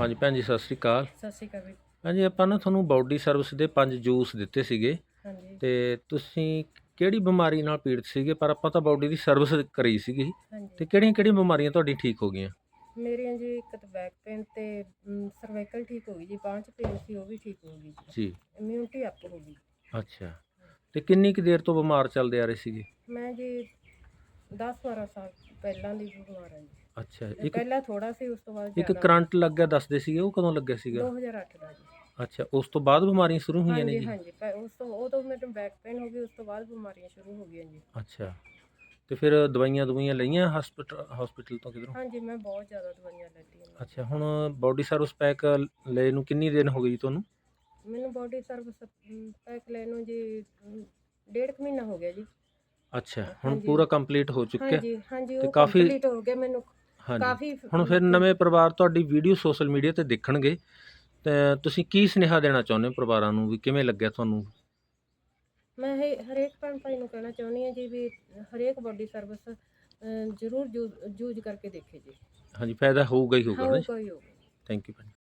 ਹਾਂਜੀ ਭੈਣ ਜੀ ਸਤਿ ਸ੍ਰੀ ਅਕਾਲ। ਸਤਿ ਸ਼੍ਰੀ ਅਕਾਲ ਵੀਰ। ਹਾਂਜੀ ਆਪਾਂ ਨਾ ਤੁਹਾਨੂੰ ਬਾਡੀ ਸਰਵਿਸ ਦੇ ਪੰਜ ਜੂਸ ਦਿੱਤੇ ਸੀਗੇ। ਹਾਂਜੀ। ਤੇ ਤੁਸੀਂ ਕਿਹੜੀ ਬਿਮਾਰੀ ਨਾਲ ਪੀੜਤ ਸੀਗੇ? ਪਰ ਆਪਾਂ ਤਾਂ ਬਾਡੀ ਦੀ ਸਰਵਿਸ ਕਰੀ ਸੀਗੀ। ਤੇ ਹਾਂਜੀ ਕਿਹੜੀਆਂ ਕਿਹੜੀਆਂ ਬਿਮਾਰੀਆਂ ਤੁਹਾਡੀ ਠੀਕ ਹੋ ਗਈਆਂ? ਮੇਰੀਆਂ ਜੀ ਇੱਕ ਤਾਂ ਬੈਕ ਪੇਨ ਤੇ ਸਰਵਾਈਕਲ ਠੀਕ ਹੋ ਗਈ ਜੀ ਬਾਂਹ 'ਚ ਪੇਨ ਸੀ ਉਹ ਵੀ ਠੀਕ ਹੋ ਗਈ ਜੀ। ਜੀ। ਇਮਿਊਨਿਟੀ ਅਪ ਹੋ ਗਈ। ਅੱਛਾ। ਤੇ ਕਿੰਨੀ ਕੁ ਦੇਰ ਤੋਂ ਬਿਮਾਰ ਚੱਲਦੇ ਆ ਰਹੇ ਸੀਗੇ? ਮੈਂ ਜੀ 10 12 ਸਾਲ ਪਹਿਲਾਂ ਦੀ ਬਿਮਾਰ ਹਾਂ ਜੀ। ਅੱਛਾ ਇੱਕ ਪਹਿਲਾਂ ਥੋੜਾ ਸੀ ਉਸ ਤੋਂ ਬਾਅਦ ਇੱਕ ਜ਼ਿਆਦਾ। ਕਰੰਟ ਲੱਗਿਆ ਦੱਸਦੇ ਸੀਗੇ ਉਹ ਕਦੋਂ ਲੱਗਿਆ ਸੀਗਾ? 2008 ਦਾ ਜੀ। ਅੱਛਾ ਉਸ ਤੋਂ ਬਾਅਦ ਬਿਮਾਰੀਆਂ ਸ਼ੁਰੂ ਹੋਈਆਂ ਨੇ ਹਾਂਜੀ ਜੀ? ਹਾਂਜੀ ਉਸ ਤੋਂ ਉਹ ਤੋਂ ਮੈਨੂੰ ਬੈਕ ਪੇਨ ਹੋ ਗਈ ਉਸ ਤੋਂ ਬਾਅਦ ਬਿਮਾਰੀਆਂ ਸ਼ੁਰੂ ਹੋ ਗਈਆਂ ਜੀ। ਅੱਛਾ ਤੇ ਫਿਰ ਦਵਾਈਆਂ ਦਵਾਈਆਂ ਲਈਆਂ ਹਸਪੀਟਲ ਹਸਪੀਟਲ ਤੋਂ ਕਿਧਰੋਂ? ਹਾਂਜੀ ਮੈਂ ਬਹੁਤ ਜ਼ਿਆਦਾ ਦਵਾਈਆਂ ਲੈਤੀਆਂ। ਅੱਛਾ ਹੁਣ ਬਾਡੀ ਸਰਵਿਸ ਪੈਕ ਲੈ ਨੂੰ ਕਿੰਨੀ ਦਿਨ ਹੋ ਗਈ ਜੀ ਤੁਹਾਨੂੰ? ਮੈਨੂੰ ਬਾਡੀ ਸਰਵਿਸ ਪੈਕ ਲੈਣ ਨੂੰ ਜੀ ਅਮ, ਡੇਢ ਕੁ ਮਹੀਨਾ ਹੋ ਗਿਆ ਜੀ। ਅੱਛਾ ਹੁਣ ਹਾਂਜੀ। ਪੂਰਾ ਕੰਪਲੀਟ ਹੋ ਚੁੱਕਿਆ। ਹਾਂਜੀ ਹਾਂਜੀ ਤੇ ਉਹ ਕਾਫੀ- ਕੰਪਲੀਟ ਹੋ ਗਿਆ ਮੈਨੂੰ। ਹਾਂਜੀ। ਕਾਫੀ ਹੁਣ ਫਿਰ ਨਵੇਂ ਪਰਿਵਾਰ ਤੁਹਾਡੀ ਵੀਡੀਓ ਸੋਸ਼ਲ ਮੀਡੀਆ ਤੇ ਦੇਖਣਗੇ। ਤੇ ਤੁਸੀਂ ਕੀ ਸੁਨੇਹਾ ਦੇਣਾ ਚਾਹੁੰਦੇ ਹੋ ਪਰਿਵਾਰਾਂ ਨੂੰ ਵੀ ਕਿਵੇਂ ਲੱਗਿਆ ਤੁਹਾਨੂੰ? ਮੈਂ ਇਹ ਹਰੇਕ ਭੈਣ ਭਾਈ ਨੂੰ ਕਹਿਣਾ ਚਾਹੁੰਦੀ ਹਾਂ ਜੀ ਵੀ ਹਰੇਕ ਬਾਡੀ ਸਰਵਿਸ ਜ਼ਰੂਰ ਯੂਜ਼ ਕਰਕੇ ਦੇਖੇ ਜੀ। ਹਾਂਜੀ ਫਾਇਦਾ ਹੋਊਗਾ ਹੀ ਹੋਊਗਾ ਨਾ ਹੋਊਗਾ ਹੀ ਹੋਊਗਾ। Thank you